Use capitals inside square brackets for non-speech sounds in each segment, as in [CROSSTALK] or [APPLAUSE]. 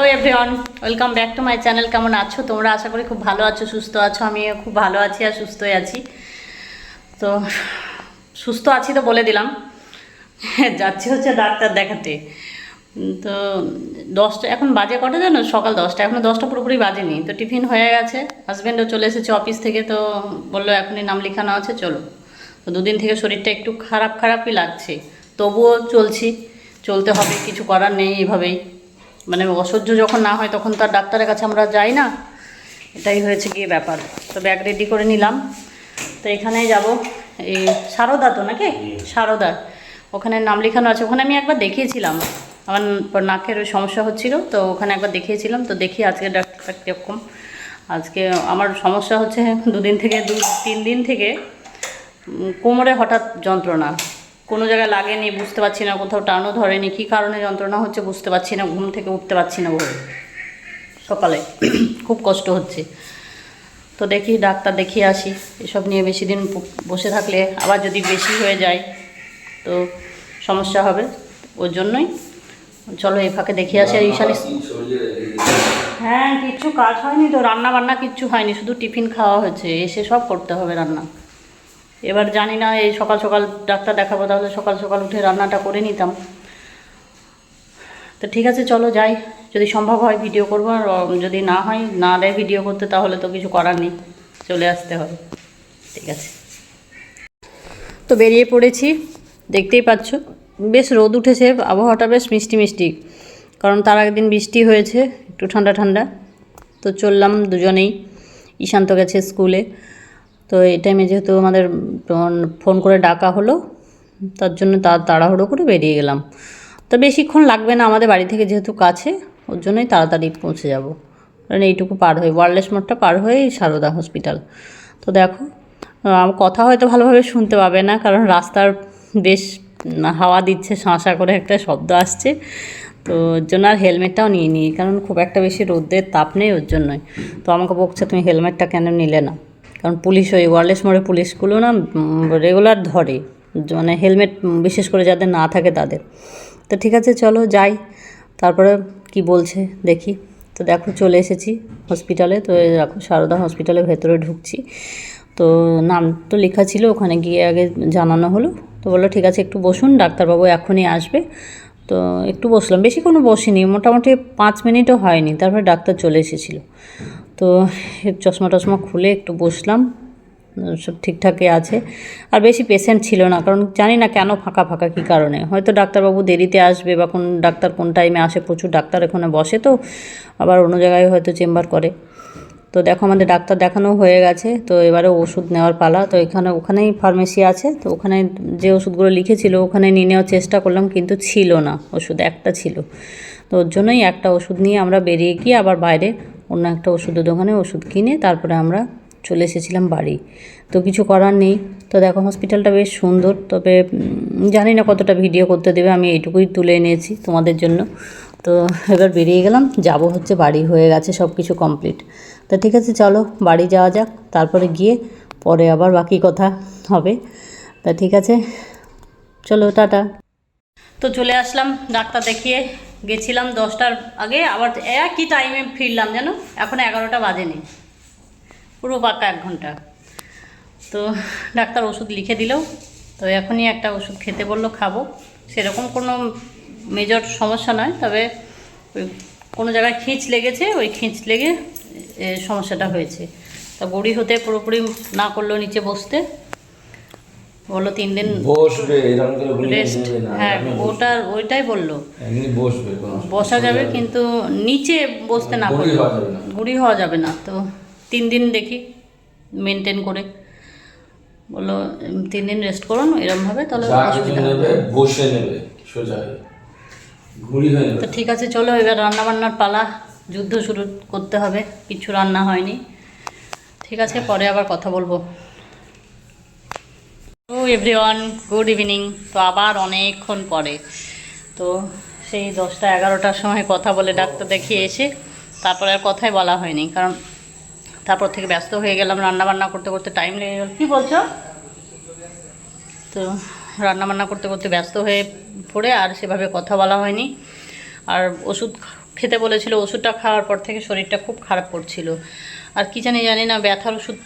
Hello everyone welcome back to my channel কেমন আছো? তোমরা আশা করি খুব ভালো আছো, সুস্থ আছো। আমিও খুব ভালো আছি আর সুস্থই আছি। তো, সুস্থ আছি তো বলে দিলাম। যাচ্ছি হচ্ছে ডাক্তার দেখাতে। তো, দশটা, এখন বাজে কটা জানো? সকাল দশটা। এখনও দশটা পুরোপুরি বাজেনি। তো টিফিন হয়ে গেছে। হাজব্যান্ডও চলে এসেছে অফিস থেকে, তো বলল এখনই নাম লেখানো আছে, চলো। তো দুদিন থেকে শরীরটা একটু খারাপ খারাপই লাগছে। তবুও চলছি। চলতে হবে, কিছু করার নেই এইভাবেই মানে অসহ্য যখন না হয় তখন তো আর ডাক্তারের কাছে আমরা যাই না। এটাই হয়েছে গিয়ে ব্যাপার। তো ব্যাগ রেডি করে নিলাম। তো এখানেই যাব। এই সারদা তো নাকি? সারদা। ওখানে নাম লেখানো আছে। ওখানে আমি একবার দেখিয়েছিলাম। আমার নাকের ওই সমস্যা হচ্ছিল। তো ওখানে একবার দেখিয়েছিলাম। তো দেখি আজকে ডাক্তার কীরকম। আজকে আমার সমস্যা হচ্ছে দুদিন থেকে দু তিন দিন থেকে কোমরে হঠাৎ যন্ত্রণা। কোনো জায়গায় লাগেনি, বুঝতে পারছি না, কোথাও টানও ধরেনি, কী কারণে যন্ত্রণা হচ্ছে বুঝতে পারছি না, ঘুম থেকে উঠতে পারছি না ভোরে সকালে [CLEARS THROAT] খুব কষ্ট হচ্ছে। তো দেখি, ডাক্তার দেখিয়ে আসি, এসব নিয়ে বেশি দিন বসে থাকলে আবার যদি বেশি হয়ে যায়, তো সমস্যা হবে ওর জন্যই। চলো এই ফাঁকে দেখিয়ে আসি, আর ঈশানি হ্যাঁ কিচ্ছু কাজ হয়নি তো রান্না বান্না কিচ্ছু হয়নি, শুধু টিফিন খাওয়া হয়েছে, এসে সব করতে হবে রান্না। এবার জানি না, এই সকাল সকাল ডাক্তার দেখাবো, তাহলে সকাল সকাল উঠে রান্নাটা করে নিতাম। তো ঠিক আছে, চলো যাই। যদি সম্ভব হয় ভিডিও করব, আর যদি না হয়, না দেয় ভিডিও করতে, তাহলে তো কিছু করার নেই। চলে আসতে হবে। ঠিক আছে। তো বেরিয়ে পড়েছি, দেখতেই পাচ্ছ। বেশ রোদ উঠেছে, আবহাওয়াটা বেশ মিষ্টি মিষ্টি। কারণ তার আগের দিন বৃষ্টি হয়েছে, একটু ঠান্ডা ঠান্ডা। তো চললাম দুজনেই, ঈশান্ত গেছে স্কুলে। তো এই টাইমে যেহেতু আমাদের ফোন- করে ডাকা হলো তার জন্য তা তাড়াহুড়ো করে বেরিয়ে গেলাম। তো বেশিক্ষণ লাগবে না আমাদের বাড়ি থেকে যেহেতু কাছে ওর জন্যই তাড়াতাড়ি পৌঁছে যাব। কারণ এইটুকু পার হয়ে ওয়ারলেস মোড়টা পার হয়েই সারদা হসপিটাল তো দেখো আহ, কথা হয়তো ভালোভাবে শুনতে পাবে না কারণ রাস্তার বেশ হাওয়া দিচ্ছে শাঁসা করে একটা শব্দ আসছে। তো ওর জন্য আর হেলমেটটাও নিয়ে নিই কারণ খুব একটা বেশি রোদের তাপ নেই ওর জন্যই। তো আমাকে বকছে তুমি হেলমেটটা কেন নিলে না? কারণ পুলিশ ওই ওয়ারলেস মোড়ে পুলিশগুলো না রেগুলার ধরে। মানে হেলমেট বিশেষ করে যাদের না থাকে তাদের। তো ঠিক আছে, চলো যাই। তারপরে কি বলছে দেখি। তো দেখো, চলে এসেছি হসপিটালে তো দেখো, সারদা হসপিটালের ভেতরে ঢুকছি। তো নাম তো লেখা ছিল, ওখানে গিয়ে আগে জানানো হলো। তো বলল, ঠিক আছে, একটু বসুন, ডাক্তারবাবু এখনই আসবে। তো একটু বসলাম। বেশি কোনো বসিনি, মোটামুটি পাঁচ মিনিটও হয়নি। তারপরে ডাক্তার চলে এসেছিল। তো চশমা টশমা খুলে একটু বসলাম, সব ঠিকঠাকই আছে। আর বেশি পেশেন্ট ছিল না, কারণ জানি না কেন ফাঁকা ফাঁকা কী কারণে। হয়তো ডাক্তারবাবু দেরিতে আসবে বা কোন ডাক্তার কোন টাইমে আসে, প্রচুর ডাক্তার এখানে বসে তো, আবার অন্য জায়গায় হয়তো চেম্বার করে। তো দেখো আমাদের ডাক্তার দেখানো হয়ে গেছে, তো এবারে ওষুধ নেওয়ার পালা। তো এখানে, ওখানেই ফার্মেসি আছে, তো ওখানে যে ওষুধগুলো লিখেছিল ওখানে নিয়ে নেওয়ার চেষ্টা করলাম, কিন্তু ছিল না, ওষুধ একটা ছিল। তো ওর জন্যই একটা ওষুধ নিয়ে আমরা বেরিয়ে গিয়ে আবার বাইরে অন্য একটা ওষুধের দোকানে ওষুধ কিনে তারপরে আমরা চলে এসেছিলাম বাড়ি। তো কিছু করার নেই। তো দেখো হসপিটালটা বেশ সুন্দর। তবে জানি না কতটা ভিডিও করতে দেবে। আমি এইটুকুই তুলে এনেছি তোমাদের জন্য। তো এবার বেরিয়ে গেলাম। যাব হচ্ছে বাড়ি। হয়ে গেছে সব কিছু কমপ্লিট তো ঠিক আছে, চলো বাড়ি যাওয়া যাক। তারপরে গিয়ে পরে আবার বাকি কথা হবে। তা ঠিক আছে। চলো, টাটা। তো চলে আসলাম ডাক্তার দেখিয়ে। গেছিলাম দশটার আগে, আবার একই টাইমে ফিরলাম যেন এখন এগারোটা বাজেনি। পুরো পাক্কা এক ঘণ্টা। তো ডাক্তার ওষুধ লিখে দিল। তো এখনই একটা ওষুধ খেতে বলল, খাব। সেরকম কোনো মেজর সমস্যা নয়, তবে ওই কোনো জায়গায় খিঁচ লেগেছে, ওই খিঁচ লেগে সমস্যাটা হয়েছে। তা বড়ি হতে পুরোপুরি না করল নিচে বসতে। বলল তিন দিন বসবে এরকম করে রেস্ট। হ্যাঁ ওটা ওইটাই বলল। এমনি বসবে বসা যাবে কিন্তু নিচে বসতে না গুঁড়ি করলেও হওয়া যাবে না। তো তিন দিন দেখি মেনটেন করে। বলল তিন দিন রেস্ট করুন এরমভাবে তাহলে অসুবিধা হবে বসে নেবে সোজা। হয়ে। তো ঠিক আছে চলো এবার রান্না বান্নার পালা। যুদ্ধ শুরু করতে হবে কিছু রান্না হয়নি। ঠিক আছে পরে আবার কথা বলব। ও এভরিওয়ান গুড ইভিনিং তো আবার অনেকক্ষণ পরে। তো সেই দশটা এগারোটার সময় কথা বলে ডাক্তার দেখিয়ে এসে তারপরে আর কথাই বলা হয়নি। কারণ তারপর থেকে ব্যস্ত হয়ে গেলাম রান্না বান্না করতে করতে টাইম লেগে গেল। কী বলছো? তো রান্না বান্না করতে করতে ব্যস্ত হয়ে পড়ে আর সেভাবে কথা বলা হয়নি। আর ওষুধ খেতে বলেছিল, ওষুধটা খাওয়ার পর থেকে শরীরটা খুব খারাপ করছিল। আর কি জানি জানি না, ব্যথার ওষুধ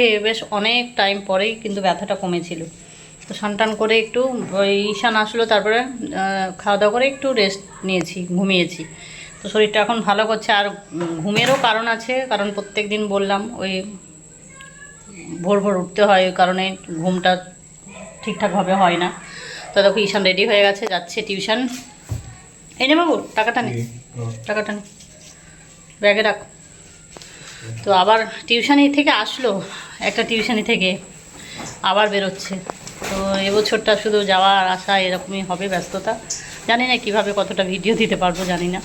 খেয়ে বেশ অনেক টাইম পরেই কিন্তু ব্যথাটা কমেছিল। তো টান করে একটু, ওই ঈশান আসলো, তারপরে খাওয়া দাওয়া করে একটু রেস্ট নিয়েছি, ঘুমিয়েছি। তো শরীরটা এখন ভালো করছে, আর ঘুমেরও কারণ আছে, কারণ প্রত্যেক দিন বললাম, ওই ভোর ভোর উঠতে হয়, ওই কারণে ঘুমটা ঠিকঠাকভাবে হয় না। তো দেখো, ঈশান রেডি হয়ে গেছে, যাচ্ছে টিউশন এই নে বাবু, টাকাটা নে টাকাটা নে। ব্যাগে রাখ। তো আবার টিউশনি থেকে আসলো। একটা টিউশনি থেকে আবার বেরোচ্ছে। তো এবছরটা শুধু যাওয়া আর আসা এরকমই হবে ব্যস্ততা। জানি না কীভাবে কতটা ভিডিও দিতে পারব, জানি না।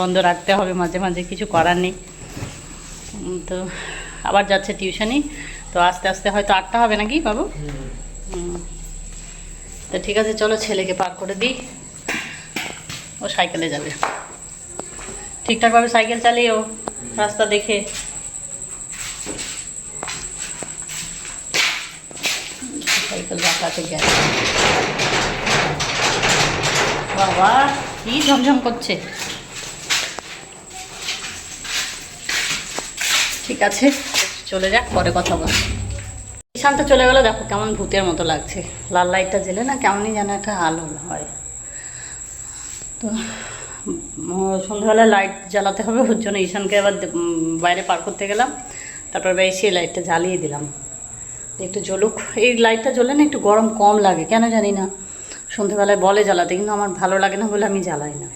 বন্ধ রাখতে হবে, মাঝে মাঝে কিছু করার নেই। তো আবার যাচ্ছে টিউশনি। তো আস্তে আস্তে হয়তো আটটা হবে নাকি বাবু। তো ঠিক আছে, চলো ছেলেকে পার করে দিই। ও সাইকেলে যাবে। ঠিকঠাকভাবে সাইকেল চালিয়েও রাস্তা দেখে আছে গ্যাস বাবা কি ঝমঝম করছে? ঠিক আছে চলে যাক পরে কথা বল শান্ত চলে গেলো দেখো কেমন ভূতের মতো লাগছে। লাল লাইটটা জেলে না কেমনই যেন একটা আলো হয়। তো উম, সন্ধ্যাবেলায় লাইট জ্বালাতে হবে ওর জন্য ঈশানকে আবার বাইরে পার করতে গেলাম। তারপর এসে লাইটটা জ্বালিয়ে দিলাম। একটু জ্বলুক এই লাইটটা জ্বলে না একটু গরম কম লাগে, কেন জানি না। সন্ধ্যাবেলায় বলে জ্বালাতে, কিন্তু আমার ভালো লাগে না বলে আমি জ্বালাই না।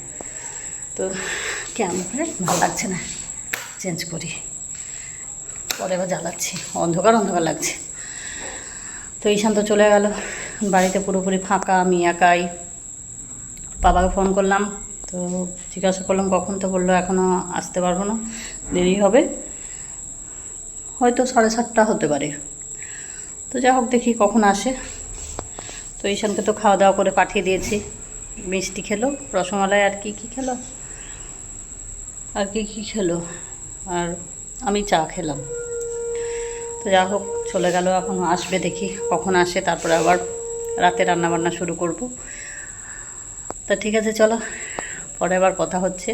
তো কেমন ভালো লাগছে না। চেঞ্জ করি। পরে আবার জ্বালাচ্ছি। অন্ধকার অন্ধকার লাগছে। তো ঈশান তো চলে গেল। বাড়িতে পুরোপুরি ফাঁকা, আমি একাই। বাবাকে ফোন করলাম। তো জিজ্ঞাসা করলাম, কখন তো বলল এখনও আসতে পারব না। দেরি হবে। হয়তো সাড়ে সাতটা হতে পারে। তো যা হোক, দেখি কখন আসে। তো ঈশানকে তো খাওয়া দাওয়া করে পাঠিয়ে দিয়েছি। মিষ্টি খেলো, রসমালাই আর কি কি খেলো? আর কি কি খেলো? আর আমি চা খেলাম। তো যা হোক, চলে গেল এখন, আসবে দেখি কখন আসে, তারপরে আবার রাতে রান্না বান্না শুরু করব। তা ঠিক আছে, চলো, পরে আবার কথা হচ্ছে।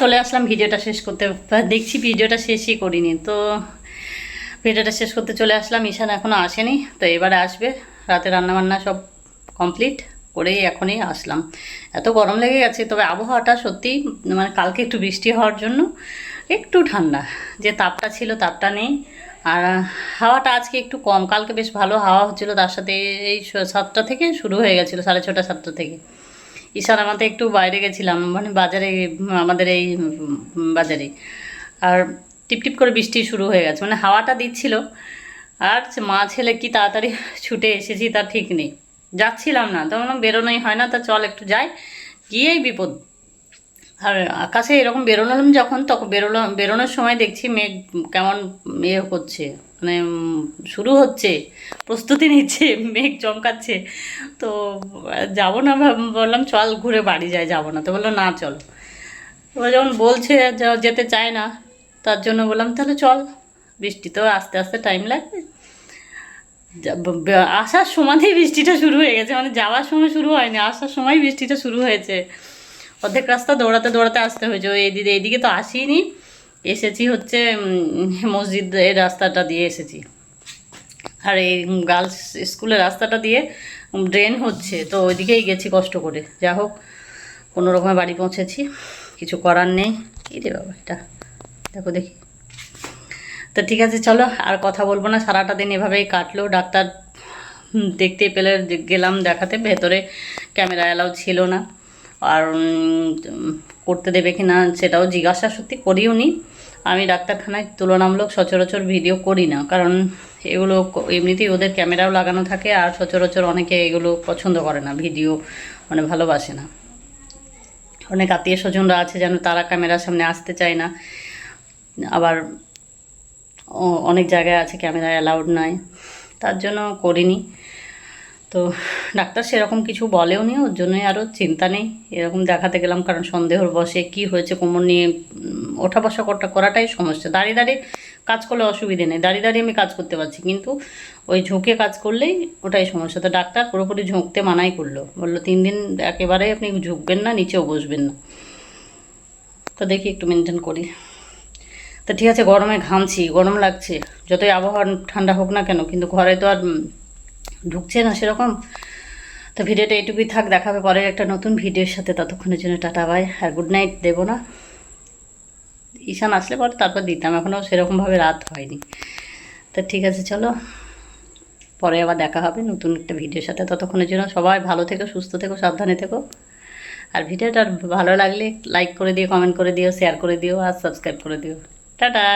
চলে আসলাম, ভিডিওটা শেষ করতে, দেখছি ভিডিওটা শেষই করিনি, তো ভিডিওটা শেষ করতে চলে আসলাম। ঈশান এখনও আসেনি, তো এবারে আসবে। রাতে রান্নাবান্না সব কমপ্লিট করেই এখনই আসলাম। এত গরম লেগে গেছে, তবে আবহাওয়াটা সত্যি মানে কালকে একটু বৃষ্টি হওয়ার জন্য একটু ঠান্ডা। যে তাপটা ছিল, তাপটা নেই। আর হাওয়াটা আজকে একটু কম, কালকে বেশ ভালো হাওয়া হচ্ছিল, তার সাথে এই সাতটা থেকে শুরু হয়ে গেছিল, সাড়ে ছটা, সাতটা থেকে। ঈশান আমাদের একটু বাইরে গেছিলাম মানে বাজারে, আমাদের এই বাজারে। আর টিপটিপ করে বৃষ্টি শুরু হয়ে গেছে। মানে হাওয়াটা দিচ্ছিল। আর মা ছেলে কি তাড়াতাড়ি [LAUGHS] ছুটে এসেছি তার ঠিক নেই। যাচ্ছিলাম না। তো বললাম, বেরোনোই হয় না, তা চল একটু যাই। গিয়েই বিপদ। আর আকাশে এরকম বেরোলাম যখন, তখন বেরোলাম বেরোনোর সময় দেখছি মেঘ কেমন ইয়ে করছে। মানে শুরু হচ্ছে, প্রস্তুতি নিচ্ছে, [LAUGHS] মেঘ চমকাচ্ছে। তো, যাব না বললাম, চল ঘুরে বাড়ি যায় যাব না। তো বলল, না, চলো। এবার যখন বলছে যেতে চায় না। তার জন্য বললাম, তাহলে চল। বৃষ্টি তো আস্তে আস্তে টাইম লাগবে। আসার সময়তেই বৃষ্টিটা শুরু হয়ে গেছে। মানে যাওয়ার সময় শুরু হয়নি, আসার সময় বৃষ্টিটা শুরু হয়েছে। অর্ধেক রাস্তা দৌড়াতে দৌড়াতে আসতে হয়েছে। ওই এদিকে এইদিকে তো আসিনি। এসেছি হচ্ছে মসজিদ এর রাস্তাটা দিয়ে এসেছি। আর এই গার্লস স্কুলের রাস্তাটা দিয়ে ড্রেন হচ্ছে। তো ওইদিকেই গেছি কষ্ট করে। যা হোক কোনো রকমে বাড়ি পৌঁছেছি। কিছু করার নেই। কী রে বাবা, এটা। দেখো, দেখি। তো ঠিক আছে, চলো, আর কথা বলব না। সারাটা দিন এভাবেই কাটলো। ডাক্তার দেখতে পেলে গেলাম দেখাতে, ভেতরে ক্যামেরা অ্যালাউ ছিল না। আর করতে দেবে কি না সেটাও জিজ্ঞাসা সত্যি করিও নি। আমি ডাক্তারখানায় তুলনামূলক সচরাচর ভিডিও করি না। কারণ এগুলো এমনিতেই ওদের ক্যামেরাও লাগানো থাকে আর সচরাচর অনেকে এগুলো পছন্দ করে না। ভিডিও মানে ভালোবাসে না। অনেক আত্মীয় স্বজনরা আছে যেন তারা ক্যামেরার সামনে আসতে চায় না। আবার অনেক জায়গায় আছে ক্যামেরা অ্যালাউড নয় তার জন্য করিনি। তো ডাক্তার সেরকম কিছু বলেও নি, ওর জন্যই আরও চিন্তা নেই। এরকম দেখাতে গেলাম, কারণ সন্দেহর বসে কি হয়েছে, কোমর নিয়ে ওঠা বসা করটা করাটাই সমস্যা। দাঁড়িয়ে দাঁড়িয়ে কাজ করলে অসুবিধে নেই, দাঁড়িয়ে দাঁড়িয়ে আমি কাজ করতে পারছি, কিন্তু ওই ঝুঁকে কাজ করলেই ওটাই সমস্যা। তো ডাক্তার পুরোপুরি ঝুঁকতে মানাই করল। বলল, তিন দিন একেবারে আপনি ঝুঁকবেন না, নিচেও বসবেন না। তো দেখি, একটু মেনটেন করি। তো ঠিক আছে, গরমে ঘামছি, গরম লাগছে। যতই আবহাওয়া ঠান্ডা হোক না কেন, কিন্তু ঘরে তো আর ঢুকছে না সেরকম। তো ভিডিওটা এইটুকুই থাক দেখাবে পরের একটা নতুন ভিডিওর সাথে। ততক্ষণের জন্য টাটা বাই আর গুড নাইট দেবো না। ঈশান আসলে পরে তারপর দিতাম এখনও সেরকমভাবে রাত হয়নি। তো ঠিক আছে, চলো। পরে আবার দেখা হবে নতুন একটা ভিডিওর সাথে। ততক্ষণের জন্য সবাই ভালো থেকো, সুস্থ থেকো, সাবধানে থেকো। আর ভিডিওটা ভালো লাগলে লাইক করে দিও কমেন্ট করে দিও শেয়ার করে দিও, আর সাবস্ক্রাইব করে দিও। টাটা